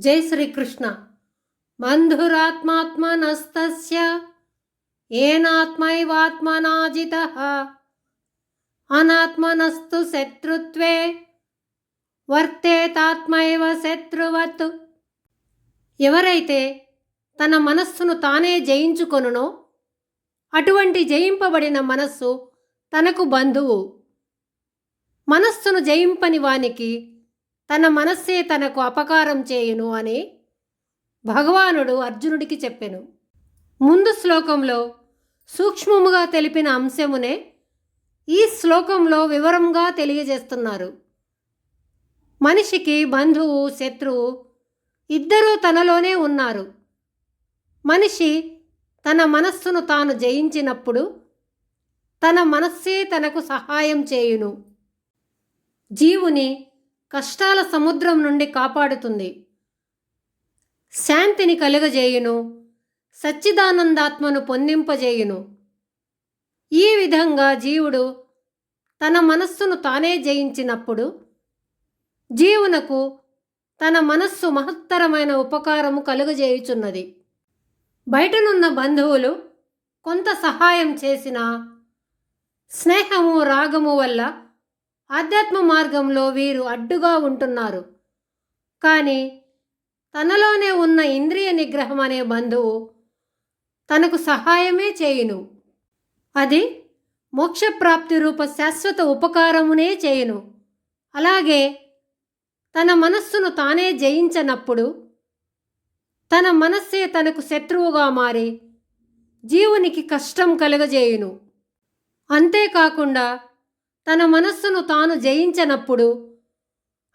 జై శ్రీకృష్ణ. బంధురాత్మాత్మనస్తస్య ఏనాత్మైవాత్మనాజిత. అనాత్మనస్తు శత్రుత్వే వర్తేతాత్మైవ శత్రువత్. ఎవరైతే తన మనస్సును తానే జయించుకొనునో అటువంటి జయింపబడిన మనస్సు తనకు బంధువు. మనస్సును జయింపని వానికి తన మనస్సే తనకు అపకారం చేయును అని భగవానుడు అర్జునుడికి చెప్పెను. ముందు శ్లోకంలో సూక్ష్మముగా తెలిపిన అంశమునే ఈ శ్లోకంలో వివరంగా తెలియజేస్తున్నారు. మనిషికి బంధువు శత్రువు ఇద్దరూ తనలోనే ఉన్నారు. మనిషి తన మనస్సును తాను జయించినప్పుడు తన మనస్సే తనకు సహాయం చేయును. జీవుని కష్టాల సముద్రం నుండి కాపాడుతుంది. శాంతిని కలుగజేయును సచ్చిదానందాత్మను పొందింపజేయును. ఈ విధంగా జీవుడు తన మనస్సును తానే జయించినప్పుడు జీవునకు తన మనస్సు మహత్తరమైన ఉపకారము కలుగజేయుచున్నది. బయటనున్న బంధువులు కొంత సహాయం చేసిన స్నేహము రాగము వల్ల ఆధ్యాత్మ మార్గంలో వీరు అడ్డుగా ఉంటున్నారు. కానీ తనలోనే ఉన్న ఇంద్రియ నిగ్రహం అనే బంధువు తనకు సహాయమే చేయును. అది మోక్షప్రాప్తి రూప శాశ్వత ఉపకారమునే చేయును. అలాగే తన మనస్సును తానే జయించనప్పుడు తన మనస్సే తనకు శత్రువుగా మారి జీవునికి కష్టం కలుగజేయును. అంతేకాకుండా తన మనస్సును తాను జయించనప్పుడు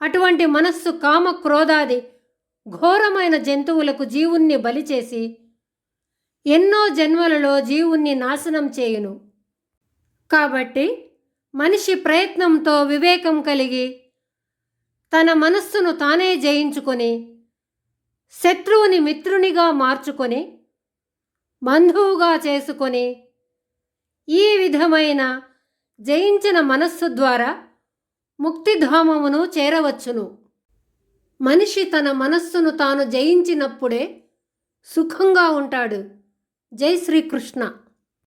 అటువంటి మనస్సు కామ క్రోధాది ఘోరమైన జంతువులకు జీవుణ్ణి బలి చేసి ఎన్నో జన్మలలో జీవుణ్ణి నాశనం చేయును. కాబట్టి మనిషి ప్రయత్నంతో వివేకం కలిగి తన మనస్సును తానే జయించుకొని శత్రువుని మిత్రునిగా మార్చుకొని బంధువుగా చేసుకొని ఈ విధమైన జయించిన మనస్సు ద్వారా ముక్తిధామమును చేరవచ్చును. మనిషి తన మనస్సును తాను జయించినప్పుడే సుఖంగా ఉంటాడు. జై శ్రీకృష్ణ.